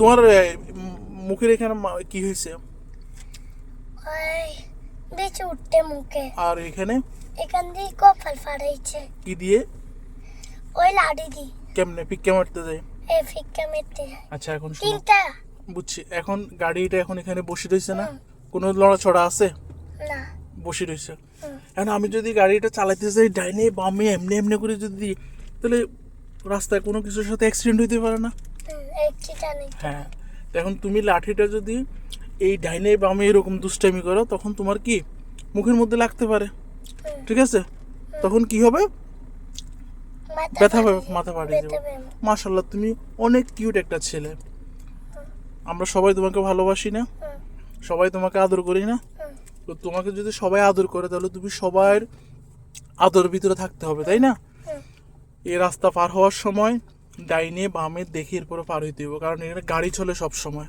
তোমার মুখের এখানে কি হয়েছে? বেঁচে উঠতে মুখে। আর এখানে? এখান দিয়ে কপাল ফাড়াইছে কি দিয়ে? ওই লাড়ি দি কেমনে? পিক্কা মারতে যায়? এই ফিক্কা মেতে আচ্ছা এখন তিনটা। বুঝছি এখন গাড়িটা এখন এখানে বসে রয়েছে না। কোনো লড়াছড়া আছে? না। বসে রয়েছে। এখন আমি যদি গাড়িটা চালাইতে যাই ডাইনে বামে এমনি এমনি করে যদি তাহলে রাস্তায় কোনো কিছুর সাথে অ্যাক্সিডেন্ট হইতে পারে না? হ্যাঁ এখন তুমি লাঠিটা যদি এই ডাইনে বামে এরকম দুষ্টামি করো তখন তোমার কি মুখের মধ্যে লাগতে পারে? ঠিক আছে? তখন কি হবে? ব্যথা পাবে মাথা ফাটিয়ে যাবে। মাশাল্লাহ তুমি অনেক কিউট একটা ছেলে। আমরা সবাই তোমাকে ভালোবাসি না? সবাই তোমাকে আদর করি না? তো তোমাকে যদি সবাই আদর করে তাহলে তুমি সবার আদর ভিতরে থাকতে হবে তাই না। এই রাস্তা পার হওয়ার সময় ডাইনে বামে দেখে এরপরে পার হইতে হবে কারণ এখানে গাড়ি চলে সব সময়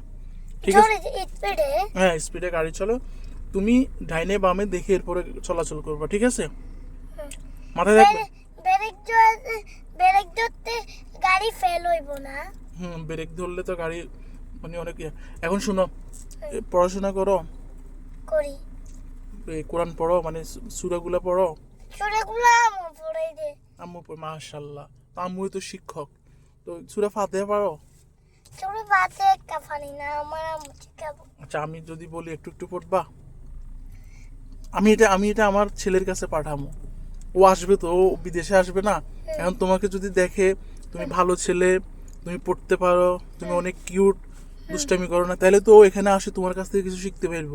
ঠিক আছে? স্পিডে হ্যাঁ স্পিডে গাড়ি চলো। তুমি ডাইনে বামে দেখে এরপরে চলাচল করবা ঠিক আছে? মাথায় রাখবে? ব্রেক ব্রেক ধরতে গাড়ি ফেল হইব না। হুম ব্রেক ধরলে তো গাড়ি মানে অনেক ইয়ে। এখন শুনো পড়াশোনা করো? করি। এই কোরআন পড়ো মানে সুরাগুলা পড়ো? ছোটগুলো আমার পড়াই দে। আম্মু মাশাল্লাহ। আম্মুই তো শিক্ষক। তো সুরা ফাতেহা পারো ছোট বাতে একটা পানি না আমার আম্মু শিখাবো। আচ্ছা আমি যদি বলি একটু একটু পড়বা? আমি এটা আমি এটা আমার ছেলের কাছে পাঠাবো। ও আসবে তো ও বিদেশে আসবে না। এখন তোমাকে যদি দেখে তুমি ভালো ছেলে তুমি পড়তে পারো তুমি অনেক কিউট দুষ্টামি করো না তাহলে তো ও এখানে আসে তোমার কাছ থেকে কিছু শিখতে পারব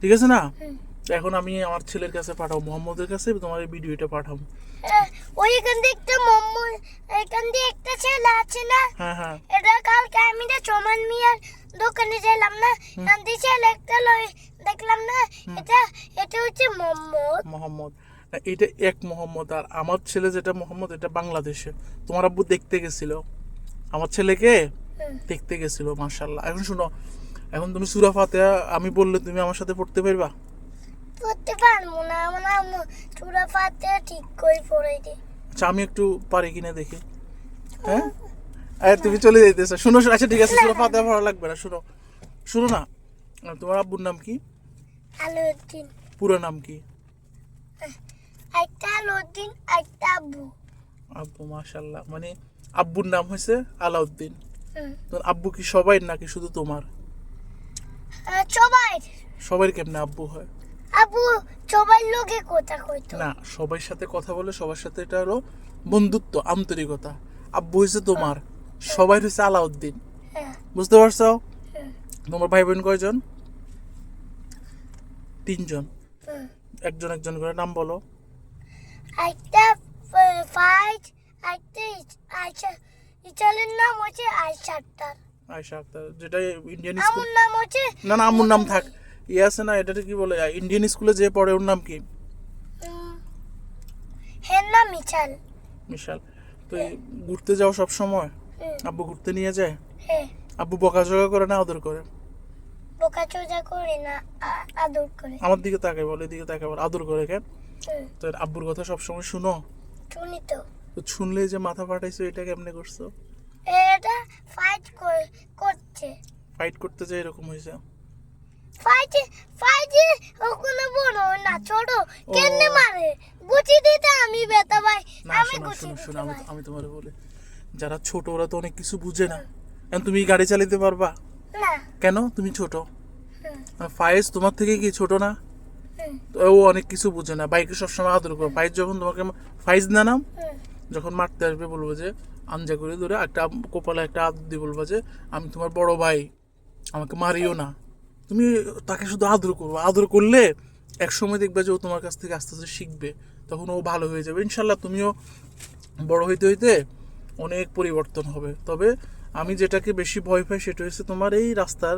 ঠিক আছে না? এখন আমি আমার ছেলের কাছে পাঠাবো মোহাম্মদের কাছে তোমার এই ভিডিওটা পাঠাবো। ওই এখান দিয়ে একটা মোমো এখান দিয়ে একটা ছেলে আছে না? হ্যাঁ হ্যাঁ। এটা কালকে আমি যে চমান মিয়ার দোকানে গেলাম না এখান দিয়ে ছেলে একটা লই দেখলাম না এটা এটা হচ্ছে মোহাম্মদ। মোহাম্মদ। এটা এক মোহাম্মদ আর আমার ছেলে যেটা মোহাম্মদ এটা বাংলাদেশে। তোমার আব্বু দেখতে গেছিল। আমার ছেলেকে দেখতে গেছিল মার্শাল্লাহ এখন শুনো এখন তুমি সুরা ফাতেহা আমি বললে তুমি আমার সাথে পড়তে পারবা? পড়তে পারব না। আমার চূড়া পাতে ঠিক করে পড়াই দে। আচ্ছা আমি একটু পারি কিনা দেখি। হ্যাঁ? আরে তুমি চলে যাইতেছো। শুনো আচ্ছা ঠিক আছে ফাতেহা পড়া লাগবে না শুনো। শুনো না তোমার আব্বুর নাম কি? পুরো নাম কি? একটা একটা আব্বু। আব্বু মাশাল্লাহ মানে আব্বুর নাম হয়েছে আলাউদ্দিন। তোর আব্বু কি সবাই নাকি শুধু তোমার? সবাই। সবাই কেমনে আব্বু হয়? আব্বু সবাই লোকে কথা কইতো। না সবার সাথে কথা বলে সবার সাথে এটা হলো বন্ধুত্ব আন্তরিকতা। আব্বু হয়েছে তোমার সবাই হয়েছে আলাউদ্দিন। হ্যাঁ। বুঝতে পারছ? তোমার ভাই বোন কয়জন? তিনজন। একজন একজন করে নাম বলো। একটা ফাইট একটা আইসা ইচালের নাম হচ্ছে আইসা আক্তার। আয়সা আক্তার যেটা ইন্ডিয়ান আমার নাম হচ্ছে না না আম্মুর নাম থাক। ইয়ে আছে না এটাতে কি বলে? ইন্ডিয়ান স্কুলে যে পড়ে ওর নাম কি? নাম মিচাল বিশাল তো ঘুরতে যাও সব সময়? আব্বু ঘুরতে নিয়ে যায়? হ্যাঁ। আব্বু বকাঝকা করে না আদর করে? বোকা চোজা করে না আদর করে। আমার দিকে তাকাই বলে এদিকে তাকাই বলে আদর করে কেন? তো আব্বুর কথা সবসময় শুনো। শুনি তো। তো শুনলে যে মাথা ফাটাইছো এটা কেমনে করছ? এটা ফাইট করছে। ফাইট করতে যে এরকম হয়েছে? ফাইট ফাইট ওখানে বড় না ছোট। কেন মারে? গুচি দিতে আমি বেতা ভাই। আমি গুচি শোনো আমি আমি তোমার বলে যারা ছোট ওরা তো অনেক কিছু বুঝে না। এখন তুমি গাড়ি চালাতে পারবা? না। কেন? তুমি ছোট। ফায়েজ তোমার থেকে কি ছোট না? তো ও অনেক কিছু বুঝে না। বাইকে সবসময় আদর করো। ফাইজ যখন তোমাকে ফাইজ না নাম? যখন মারতে আসবে বলব যে আঞ্জা করে ধরে একটা কপালে একটা আদর দিয়ে বলব যে আমি তোমার বড় ভাই। আমাকে মারিও না। তুমি তাকে শুধু আদর করব আদর করলে এক সময় দেখবে যে ও তোমার কাছ থেকে আস্তে আস্তে শিখবে তখন ও ভালো হয়ে যাবে। ইনশাল্লাহ তুমিও বড় হইতে হইতে অনেক পরিবর্তন হবে। তবে আমি যেটাকে বেশি ভয় পাই সেটা হচ্ছে তোমার এই রাস্তার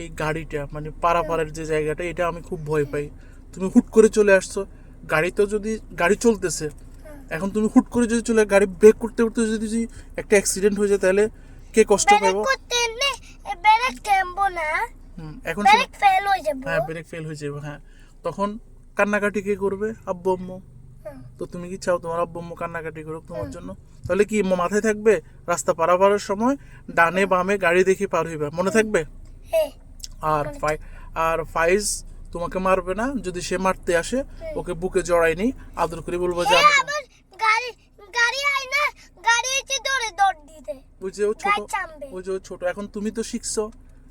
এই গাড়িটা মানে পারাপারের যে জায়গাটা এটা আমি খুব ভয় পাই। তুমি হুট করে চলে আসছো গাড়িতে যদি গাড়ি চলতেছে এখন তুমি হুট করে যদি চলে গাড়ি ব্রেক করতে করতে যদি যদি একটা অ্যাক্সিডেন্ট হয়ে যায় তাহলে কে কষ্ট পাবো? নে। এখন ব্রেক ফেল হয়ে যাবে। হ্যাঁ ব্রেক ফেল হয়ে যাবে হ্যাঁ। তখন কান্নাকাটি কে করবে? আব্বু আম্মু। তো তুমি কি চাও তোমার আব্বু আম্মু কান্নাকাটি করুক তোমার জন্য? তাহলে কি মাথায় থাকবে? রাস্তা পারাপারের সময় ডানে বামে গাড়ি দেখে পার হইবে। মনে থাকবে? আর ফাই আর ফাইজ তোমাকে মারবে না। যদি সে মারতে আসে ওকে বুকে জড়াই নি আদর করে বলব যে গাড়ি গাড়ি আয় না গাড়ি এসে দৌড়ে দৌড় দিতে। ওই যে ও ছোট ওই যে ও ছোট। এখন তুমি তো শিখছো।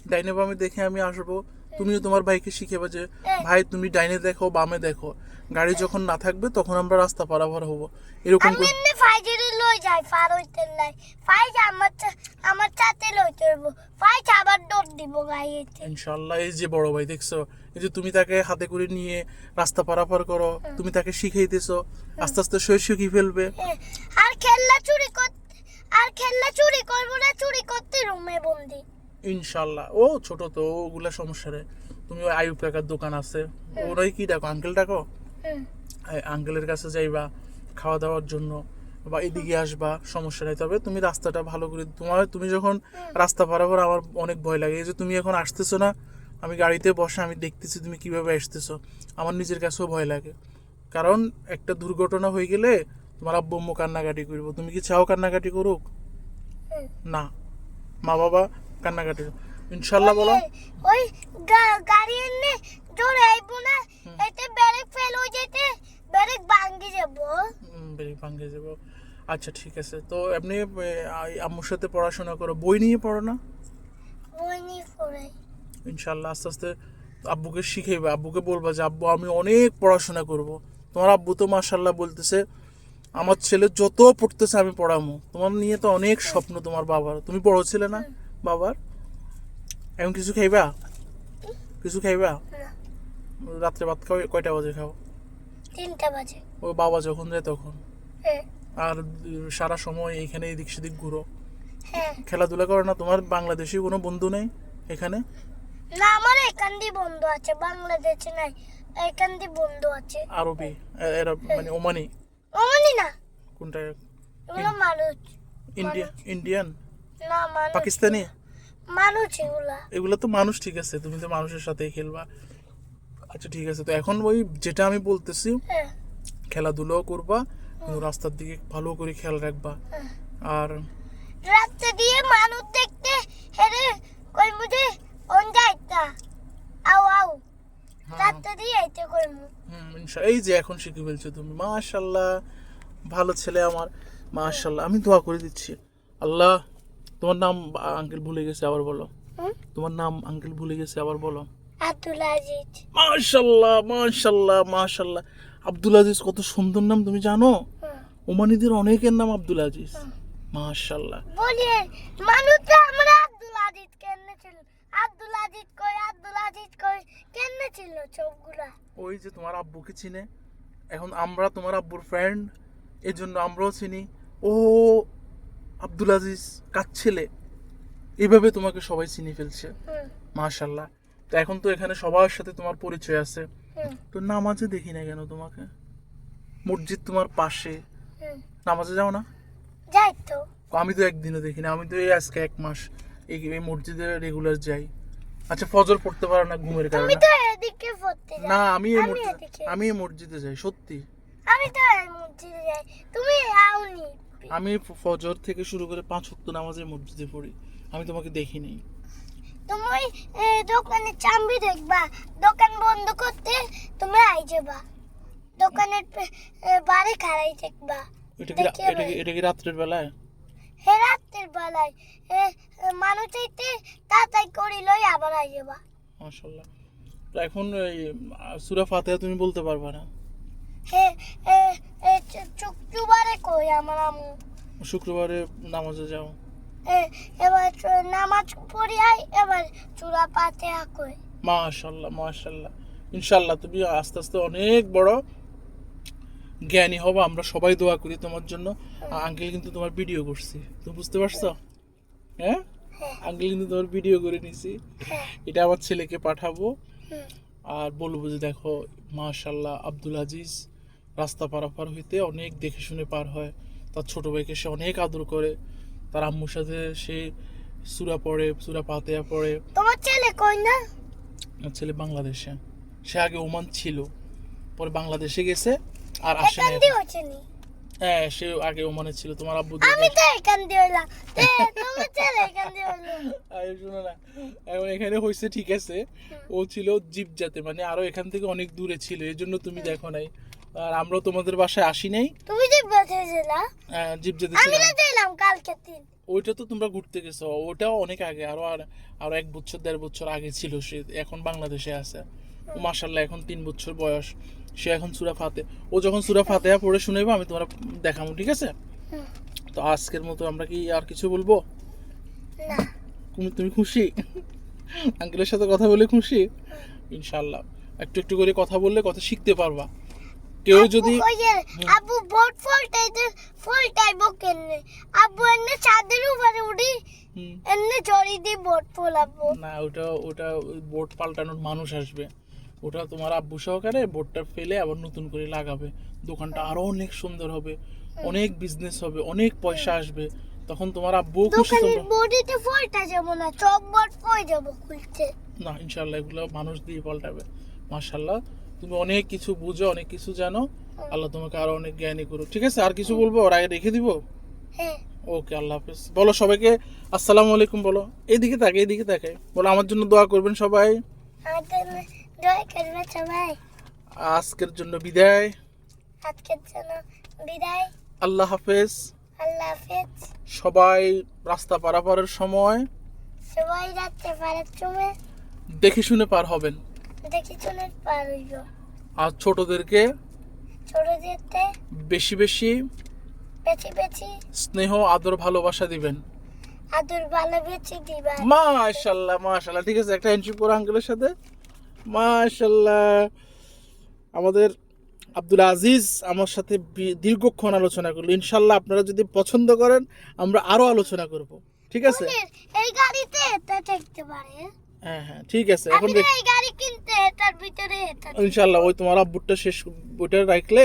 ডাইনে বামে দেখে আমি আসব তুমিও তোমার ভাইকে শিখেবা যে ভাই তুমি ডাইনে দেখো বামে দেখো। গাড়ি যখন না থাকবে তখন আমরা রাস্তা পারাপার হব। এরকম আমি এমনি ফাইজের লই যাই ফার হইতে নাই। ফাইজ আমার আমার চাতে লইতে হইব ফাইজ আবার দৌড় দিব গাড়িতে ইনশাল্লাহ এই যে বড় ভাই দেখছ? এই যে তুমি তাকে হাতে করে নিয়ে রাস্তা পারাপার করো তুমি তাকে শিখাইতেছো আস্তে আস্তে সে শিখিয়ে ফেলবে। আর খেলনা চুরি করতে আর খেলনা চুরি করব না চুরি করতে রুমে বন্দি। ইনশাল্লাহ। ও ছোট তো ওগুলা সমস্যা রে তুমি ওই আয়ুব কাকার দোকান আছে। ওরাই কি ডাকো? আঙ্কেল ডাকো? হুম, আঙ্কেলের কাছে যাইবা খাওয়া দাওয়ার জন্য বা এদিকে আসবা সমস্যা নেই। তবে তুমি রাস্তাটা ভালো করে তোমার তুমি যখন রাস্তা পারাবার আমার অনেক ভয় লাগে। এই যে তুমি এখন আসতেছো না আমি গাড়িতে বসে আমি দেখতেছি তুমি কীভাবে আসতেছো আমার নিজের কাছেও ভয় লাগে। কারণ একটা দুর্ঘটনা হয়ে গেলে তোমার আব্বু আম্মু কান্নাকাটি করব। তুমি কি চাও কান্নাকাটি করুক? না। মা বাবা কান্নাকাটি। ইনশাল্লাহ বলো। ওই- গাড়ি এনে জোরে আইব না এতে ব্রেক ফেল হয়ে যেতে ব্রেক ভাঙ্গি যাব। বেরিয়ে ভাঙ্গে যাব। আচ্ছা ঠিক আছে। তো এমনি এ, আম্মুর সাথে পড়াশোনা করো। বই নিয়ে পড়ো না? বই নিয়ে পড়াই। ইনশাল্লাহ আস্তে আস্তে আব্বুকে শিখাইবে। আব্বুকে বলবা যে আব্বু আমি অনেক পড়াশোনা করব। তোমার আব্বু তো মাশাল্লাহ বলতেছে আমার ছেলে যত পড়তেছে আমি পড়ামো। তোমার নিয়ে তো অনেক স্বপ্ন তোমার বাবার। তুমি বড় ছিলে না? বাবার? এখন কিছু খাইবা? কিছু খাইবা? রাত্রে ভাত খাও কয়টা বাজে খাও? তিনটা বাজে। ও বাবা যখন যায় তখন? হ্যাঁ। আর সারা সময় এইখানে এদিক সেদিক ঘুরো? হ্যাঁ। খেলাধুলা করে না তোমার বাংলাদেশি কোনো বন্ধু নেই এখানে? না আমার এখান দিয়ে বন্ধু আছে বাংলাদেশে নাই এখান দিয়ে বন্ধু আছে। আরবি এরা মানে ওমানি? অমনি না। কোনটা? এগুলো মানুষ ইন্ডিয়া ইন্ডিয়ান? না মানুষ পাকিস্তানি? মানুষ এগুলা। এগুলো তো মানুষ ঠিক আছে তুমি তো মানুষের সাথেই খেলবা। আচ্ছা ঠিক আছে তো এখন ওই যেটা আমি বলতেছি হ্যাঁ। খেলাধুলাও করবা রাস্তার দিকে ভালো করে খেয়াল রাখবা। হ্যাঁ। আর রাস্তা দিয়ে মানুষ দেখতে হেরে কই মুঝে অন যাইতা আও আও। হ্যাঁ, রাস্তা দিয়ে আইতে কই মু হুম, এই যে এখন শিখে ফেলছো তুমি। মাশাল্লাহ ভালো ছেলে আমার। মাশাল্লাহ আমি দোয়া করে দিচ্ছি। আল্লাহ তোমার নাম আঙ্কেল ভুলে গেছে আবার বলো। তোমার নাম আঙ্কেল ভুলে গেছে আবার বলো। আব্দুল আজিজ। মাশাল্লাহ মাশাল্লাহ মাশাল্লাহ। আব্দুল আজিজ কত সুন্দর নাম তুমি জানো। ওমানিদের অনেকের নাম আব্দুল আজিজ। মাশাল্লাহ। বলি মানুষটা আমরা আব্দুল আজিজ কেন ছিল আব্দুল আজিজ কই আব্দুল আজিজ কই কেন ছিল সবগুলা ওই যে তোমার আব্বুকে চিনে। এখন আমরা তোমার আব্বুর ফ্রেন্ড এই জন্য আমরাও চিনি। ও আব্দুল আজিজ কার ছেলে? এইভাবে তোমাকে সবাই চিনি ফেলছে। মাশাল্লাহ তো এখন তো এখানে সবার সাথে তোমার পরিচয় আছে। তো নামাজে দেখি না কেন তোমাকে? মসজিদ তোমার পাশে। নামাজে যাও না? যাই তো। আমি তো একদিনও দেখি না আমি তো এই আজকে এক মাস এই মসজিদে রেগুলার যাই। আচ্ছা ফজর পড়তে পারো না ঘুমের কারণে? তো এদিকে পড়তে না আমি এই আমি মসজিদ আমি এই মসজিদে যাই সত্যি। আমি তো এই মসজিদে যাই। আমি ফজর থেকে শুরু করে পাঁচ ওয়াক্ত নামাজের মসজিদে পড়ি। আমি তোমাকে দেখি দেখিনি। তুমি দোকানে চামড়ি দেখবা। দোকান বন্ধ করতে তুমি আই যাবা। দোকানের বাড়ি খাড়াই দেখবা। এটা কি এটা কি রাত্রের বেলায়? হে রাত্রের বেলায়। মানুষ হইতে তাড়াতাড়ি করি লই আবার আই যাবা। মাশাল্লাহ তো এখন এই সুরা ফাতেহা তুমি বলতে পারবা না? হে এ, এ, চু- শুক্রবারে কই আমার আম্মু? শুক্রবারে নামাজে যাও। এবার নামাজ পড়ি আই এবার চূড়া পাতে কই। মাশাল্লাহ মাশাল্লাহ। ইনশাল্লাহ তুমি আস্তে আস্তে অনেক বড় জ্ঞানী হব আমরা সবাই দোয়া করি তোমার জন্য। আঙ্কেল কিন্তু তোমার ভিডিও করছি। তুমি বুঝতে পারছ? হ্যাঁ। হ্যাঁ। আঙ্কেল কিন্তু তোমার ভিডিও করে নিছি। হ্যাঁ। এটা আমার ছেলেকে পাঠাবো। আর বলব যে দেখো মাশাল্লাহ আব্দুল আজিজ। রাস্তা পারাপার হইতে অনেক দেখে শুনে পার হয়। তার ছোট ভাইকে সে অনেক আদর করে। তার আম্মুর সাথে সে সুরা পড়ে সুরা পাতেয়া পড়ে। তোমার ছেলে কই না? আমার ছেলে বাংলাদেশে। সে আগে ওমান ছিল পরে বাংলাদেশে গেছে আর আসে না? হ্যাঁ সে আগে ওমানে ছিল। তোমার আব্বু আমি তো এখান দিয়ে হইলাম। এ, তুমি চলে এখান দিয়ে হইল। আরে শোনো না। এখন এখানে হয়েছে ঠিক আছে। ও ছিল জিপ জাতে মানে আরও এখান থেকে অনেক দূরে ছিল। এই জন্য তুমি দেখো নাই। আর আমরাও তোমাদের বাসায় আসি নাই। তুমি যে বেঁচেছিলা জিপ জাতে আমি ছিলাম। তো কালকে দিন। ওইটা তো তোমরা ঘুরতে গেছো ওটাও অনেক আগে আরও আর আরও এক বছর দেড় বছর আগে ছিল সে এখন বাংলাদেশে আছে। ও মাসাল্লাহ এখন তিন বছর বয়স। সে এখন সুরা ফাতে ও যখন সুরা ফাতেহা পড়ে শুনেবো আমি তোমার দেখাবো ঠিক আছে? তো আজকের মতো আমরা কি আর কিছু বলব? না। তুমি তুমি খুশি? আঙ্কেলের সাথে কথা বলে খুশি? ইনশাল্লাহ একটু একটু করে কথা বললে কথা শিখতে পারবা। কেউ যদি আব্বু বোট ফলটাই বকেন আব্বু এনে ছাদের উপরে হুম, এনে জড়ি দিয়ে বোট ফোলাবো না ওটা ওটা বোর্ড পাল্টানোর মানুষ আসবে। ওটা তোমার আব্বু সহকারে বোর্ডটা ফেলে আবার নতুন করে লাগাবে। দোকানটা আরও অনেক সুন্দর হবে অনেক বিজনেস হবে অনেক পয়সা আসবে। তখন তোমার আব্বুও খুশি তোমরা বডিতে ফলটা যাব না চক বোট পয়ে যাব খুলতে? না ইনশাল্লাহ এগুলো মানুষ দিয়ে পাল্টাবে। মাশাল্লাহ তুমি অনেক কিছু বুঝো অনেক কিছু জানো। আল্লাহ তোমাকে আরও অনেক জ্ঞানী করো ঠিক আছে? আর কিছু বলব? ওর আগে রেখে দিব? হ্যাঁ। ওকে আল্লাহ হাফেজ। বলো সবাইকে আসসালামু আলাইকুম বলো। এইদিকে তাকে এইদিকে তাকে বলো আমার জন্য দোয়া করবেন সবাই। আজকের জন্য বিদায়। আজকের জন্য বিদায়। আল্লাহ হাফেজ। আল্লাহ হাফেজ। সবাই রাস্তা পারাপারের সময়। সবাই যাচ্ছে পারার চুমে দেখে শুনে পার হবেন। দেখি চলে পার আর ছোটদেরকে ছোট যেতে বেশি বেশি বেছি বেছি স্নেহ আদর ভালোবাসা দিবেন। আদর ভালো বেছি দিবা। মাশাল্লাহ মাশাল্লাহ। ঠিক আছে একটা হ্যান্ডশিপ করো আঙ্কেলের সাথে। মাশাল্লাহ। আমাদের আব্দুল আজিজ আমার সাথে দীর্ঘক্ষণ আলোচনা করল। ইনশাল্লাহ আপনারা যদি পছন্দ করেন আমরা আরও আলোচনা করব। ঠিক আছে? এই গাড়িতে থাকতে পারে। হ্যাঁ হ্যাঁ ঠিক আছে এখন গাড়ি কিনতে এটার ভিতরে ওই তোমার আব্বুরটা শেষ ওইটা রাখলে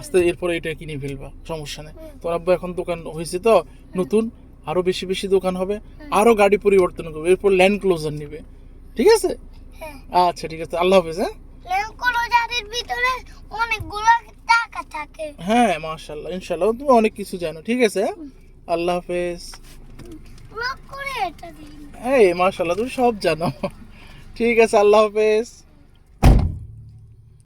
আস্তে এরপরে এটা কিনে ফেলবা সমস্যা নেই। তোমার আব্বু এখন দোকান হয়েছে তো নতুন আরও বেশি বেশি দোকান হবে আরও গাড়ি পরিবর্তন করবে এরপর ল্যান্ড ক্লোজার নিবে ঠিক আছে? হ্যাঁ। আচ্ছা ঠিক আছে আল্লাহ হাফেজ হ্যাঁ? ভিতরে অনেকগুলো টাকা থাকে। হ্যাঁ মাশাল্লাহ ইনশাল্লাহ তুমি অনেক কিছু জানো ঠিক আছে? আল্লাহ হাফেজ। ব্লক করে এটা দিন। এই মাশাআল্লাহ তুমি সব জানো। ঠিক আছে আল্লাহ হাফেজ।